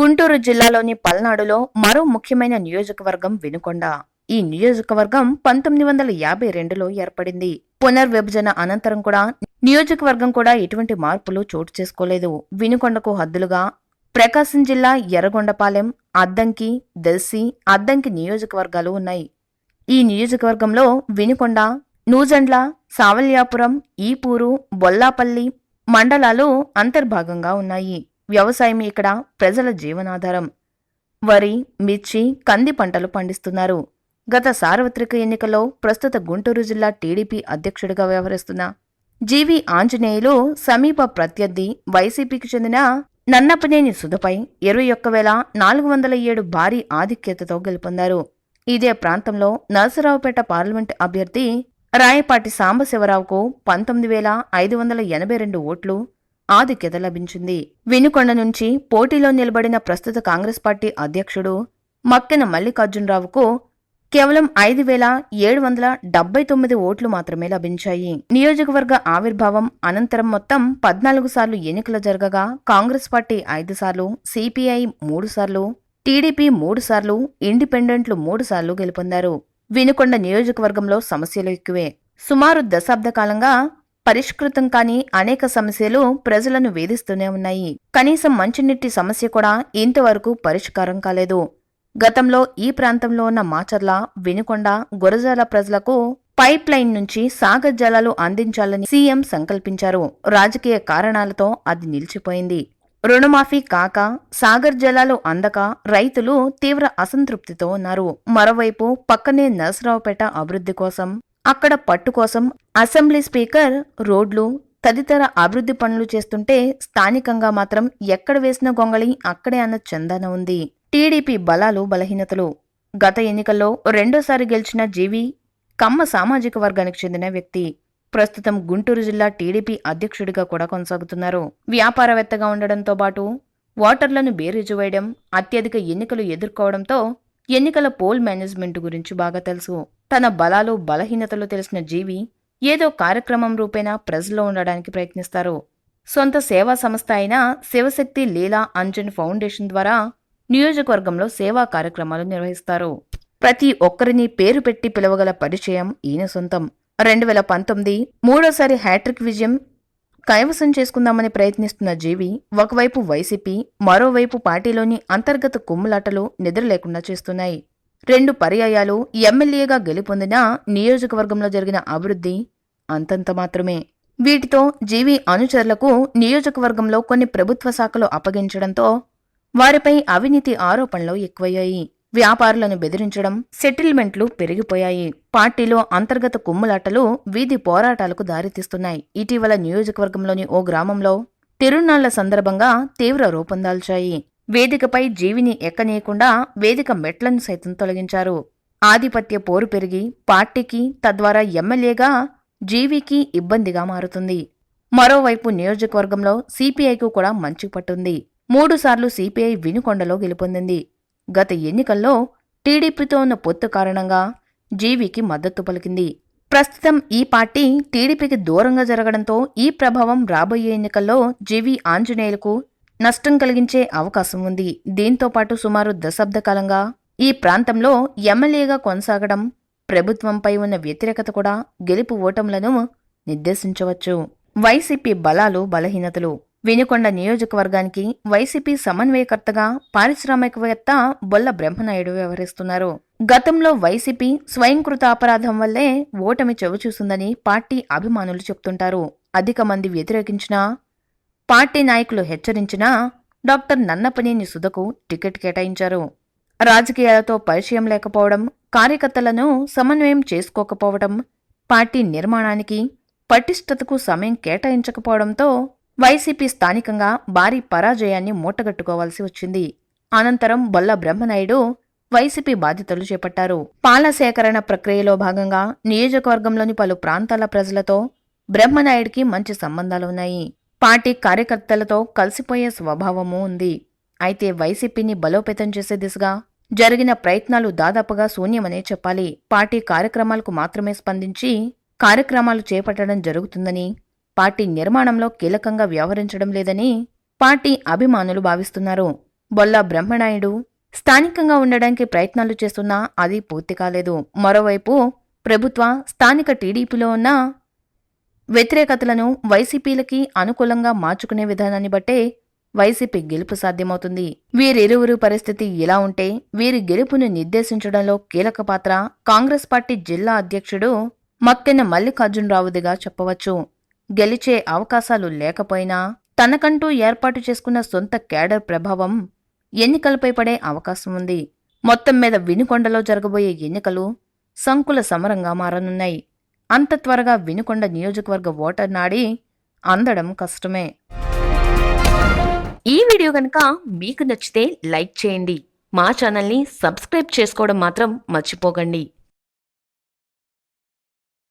గుంటూరు జిల్లాలోని పల్నాడులో మరో ముఖ్యమైన నియోజకవర్గం వినుకొండ. ఈ నియోజకవర్గం పంతొమ్మిది వందల యాభై రెండులో ఏర్పడింది. పునర్విభజన అనంతరం కూడా నియోజకవర్గం కూడా ఎటువంటి మార్పులు చోటు చేసుకోలేదు. వినుకొండకు హద్దులుగా ప్రకాశం జిల్లా ఎర్రగొండపాలెం అద్దంకి దెల్సి అద్దంకి నియోజకవర్గాలు ఉన్నాయి. ఈ నియోజకవర్గంలో వినుకొండ నూజండ్ల సావల్యాపురం ఈపూరు బొల్లాపల్లి మండలాలు అంతర్భాగంగా ఉన్నాయి. వ్యవసాయం ఇక్కడ ప్రజల జీవనాధారం. వరి మిర్చి కంది పంటలు పండిస్తున్నారు. గత సార్వత్రిక ఎన్నికల్లో ప్రస్తుత గుంటూరు జిల్లా టీడీపీ అధ్యక్షుడిగా వ్యవహరిస్తున్న జీవి ఆంజనేయులు సమీప ప్రత్యర్థి వైసీపీకి చెందిన నన్నపనేని సుధపై ఇరవై ఒక్క వేల నాలుగు వందల ఏడు భారీ ఆధిక్యతతో గెలుపొందారు. ఇదే ప్రాంతంలో నరసరావుపేట పార్లమెంట్ అభ్యర్థి రాయపాటి సాంబశివరావుకు పంతొమ్మిది వేల ఐదు వందల ఎనభై రెండు ఓట్లు ఆధిక్యత లభించింది. వినుకొండ నుంచి పోటీలో నిలబడిన ప్రస్తుత కాంగ్రెస్ పార్టీ అధ్యక్షుడు మక్కెన మల్లికార్జునరావుకు కేవలం ఐదు వేల ఏడు వందల డెబ్బై తొమ్మిది ఓట్లు మాత్రమే లభించాయి. నియోజకవర్గ ఆవిర్భావం అనంతరం మొత్తం పద్నాలుగు సార్లు ఎన్నికలు జరగగా కాంగ్రెస్ పార్టీ ఐదు సార్లు సిపిఐ మూడు సార్లు టీడీపీ మూడు సార్లు ఇండిపెండెంట్లు మూడు సార్లు గెలుపొందారు. వినుకొండ నియోజకవర్గంలో సమస్యలు ఎక్కువే. సుమారు దశాబ్ద కాలంగా పరిష్కృతం కాని అనేక సమస్యలు ప్రజలను వేధిస్తూనే ఉన్నాయి. కనీసం మంచినీటి సమస్య కూడా ఇంతవరకు పరిష్కారం కాలేదు. గతంలో ఈ ప్రాంతంలో ఉన్న మాచర్ల వినుకొండ గురజాల ప్రజలకు పైప్ లైన్ నుంచి సాగర్ జలాలు అందించాలని సీఎం సంకల్పించారు. రాజకీయ కారణాలతో అది నిలిచిపోయింది. రుణమాఫీ కాక సాగర్ జలాలు అందక రైతులు తీవ్ర అసంతృప్తితో ఉన్నారు. మరోవైపు పక్కనే నరసరావుపేట అభివృద్ధి కోసం అక్కడ పట్టు కోసం అసెంబ్లీ స్పీకర్ రోడ్లు తదితర అభివృద్ధి పనులు చేస్తుంటే స్థానికంగా మాత్రం ఎక్కడ వేసిన గొంగళి అక్కడే అన్న చందన ఉంది. టీడీపీ బలాలు బలహీనతలు. గత ఎన్నికల్లో రెండోసారి గెలిచిన జీవి కమ్మ సామాజిక వర్గానికి చెందిన వ్యక్తి. ప్రస్తుతం గుంటూరు జిల్లా టీడీపీ అధ్యక్షుడిగా కూడా కొనసాగుతున్నారు. వ్యాపారవేత్తగా ఉండడంతో పాటు ఓటర్లను బేరీజు వేయడం అత్యధిక ఎన్నికలు ఎదుర్కోవడంతో ఎన్నికల పోల్ మేనేజ్మెంట్ గురించి బాగా తెలుసు. తన బలాలు బలహీనతలు తెలిసిన జీవి ఏదో కార్యక్రమం రూపేణా ప్రజల్లో ఉండడానికి ప్రయత్నిస్తారు. సొంత సేవా సంస్థ అయిన శివశక్తి లీలా అంజన్ ఫౌండేషన్ ద్వారా నియోజకవర్గంలో సేవా కార్యక్రమాలు నిర్వహిస్తారు. ప్రతి ఒక్కరిని పేరు పెట్టి పిలవగల పరిచయం ఈయన సొంతం. రెండు వేల పంతొమ్మిది మూడోసారి హ్యాట్రిక్ విజయం కైవసం చేసుకుందామని ప్రయత్నిస్తున్న జీవి ఒకవైపు వైసీపీ మరోవైపు పార్టీలోని అంతర్గత కుమ్ములాటలు నిద్ర లేకుండా చేస్తున్నాయి. రెండు పర్యాయాలు ఎమ్మెల్యేగా గెలుపొందిన నియోజకవర్గంలో జరిగిన అభివృద్ధి అంతంత మాత్రమే. వీటితో జీవి అనుచరులకు నియోజకవర్గంలో కొన్ని ప్రభుత్వ శాఖలు అప్పగించడంతో వారిపై అవినీతి ఆరోపణలు ఎక్కువయ్యాయి. వ్యాపారులను బెదిరించడం సెటిల్మెంట్లు పెరిగిపోయాయి. పార్టీలో అంతర్గత కుమ్ములాటలు వీధి పోరాటాలకు దారితీస్తున్నాయి. ఇటీవల నియోజకవర్గంలోని ఓ గ్రామంలో తిరునాళ్ళ సందర్భంగా తీవ్ర రూపొందాల్చాయి వేదికపై జీవిని ఎక్కనీయకుండా వేదిక మెట్లను సైతం తొలగించారు. ఆధిపత్య పోరు పెరిగి పార్టీకి తద్వారా ఎమ్మెల్యేగా జీవికి ఇబ్బందిగా మారుతుంది. మరోవైపు నియోజకవర్గంలో సిపిఐకు కూడా మంచి పట్టుంది మూడుసార్లు సిపిఐ వినుకొండలో గెలుపొందింది. గత ఎన్నికల్లో టీడీపీతో ఉన్న పొత్తు కారణంగా జీవికి మద్దతు పలికింది. ప్రస్తుతం ఈ పార్టీ టీడీపీకి దూరంగా జరగడంతో ఈ ప్రభావం రాబోయే ఎన్నికల్లో జీవి ఆంజనేయులకు నష్టం కలిగించే అవకాశం ఉంది. దీంతో పాటు సుమారు దశాబ్ద కాలంగా ఈ ప్రాంతంలో ఎమ్మెల్యేగా కొనసాగడం ప్రభుత్వంపై ఉన్న వ్యతిరేకత కూడా గెలుపు ఓటములను నిర్దేశించవచ్చు. వైసీపీ బలాలు బలహీనతలు. వినుకొండ నియోజకవర్గానికి వైసీపీ సమన్వయకర్తగా పారిశ్రామికవేత్త బొల్ల బ్రహ్మనాయుడు వ్యవహరిస్తున్నారు. గతంలో వైసీపీ స్వయంకృత అపరాధం వల్లే ఓటమి చవిచూసిందని పార్టీ అభిమానులు చెప్తుంటారు. అధిక మంది వ్యతిరేకించినా పార్టీ నాయకులు హెచ్చరించినా డాక్టర్ నన్నపనేని సుధకు టికెట్ కేటాయించారు. రాజకీయాలతో పరిచయం లేకపోవడం కార్యకర్తలను సమన్వయం చేసుకోకపోవడం పార్టీ నిర్మాణానికి పటిష్టతకు సమయం కేటాయించకపోవడంతో వైసీపీ స్థానికంగా భారీ పరాజయాన్ని మూటగట్టుకోవాల్సి వచ్చింది. అనంతరం బొల్ల బ్రహ్మనాయుడు వైసీపీ బాధ్యతలు చేపట్టారు. పాల సేకరణ ప్రక్రియలో భాగంగా నియోజకవర్గంలోని పలు ప్రాంతాల ప్రజలతో బ్రహ్మనాయుడికి మంచి సంబంధాలున్నాయి పార్టీ కార్యకర్తలతో కలిసిపోయే స్వభావము ఉంది. అయితే వైసీపీని బలోపేతం చేసే దిశగా జరిగిన ప్రయత్నాలు దాదాపుగా శూన్యమనే చెప్పాలి. పార్టీ కార్యక్రమాలకు మాత్రమే స్పందించి కార్యక్రమాలు చేపట్టడం జరుగుతుందని పార్టీ నిర్మాణంలో కీలకంగా వ్యవహరించడం లేదని పార్టీ అభిమానులు భావిస్తున్నారు. బొల్లా బ్రహ్మనాయుడు స్థానికంగా ఉండడానికి ప్రయత్నాలు చేస్తున్నా అది పూర్తి కాలేదు. మరోవైపు ప్రభుత్వ స్థానిక టీడీపీలో ఉన్న వ్యతిరేకతలను వైసీపీలకి అనుకూలంగా మార్చుకునే విధానాన్ని బట్టే వైసీపీ గెలుపు సాధ్యమవుతుంది. వీరిరువురు పరిస్థితి ఇలా ఉంటే వీరి గెలుపును నిర్దేశించడంలో కీలక పాత్ర కాంగ్రెస్ పార్టీ జిల్లా అధ్యక్షుడు మక్కెన మల్లికార్జునరావుదిగా చెప్పవచ్చు. గెలిచే అవకాశాలు లేకపోయినా తనకంటూ ఏర్పాటు చేసుకున్న సొంత కేడర్ ప్రభావం ఎన్నికలపై పడే అవకాశం ఉంది. మొత్తం మీద వినుకొండలో జరగబోయే ఎన్నికలు సంకుల సమరంగా మారనున్నాయి. అంత త్వరగా వినుకొండ నియోజకవర్గ ఓటర్ నాడి అందడం కష్టమే. ఈ వీడియో కనుక మీకు నచ్చితే లైక్ చేయండి. మా ఛానల్ని సబ్స్క్రైబ్ చేసుకోవడం మాత్రం మర్చిపోకండి.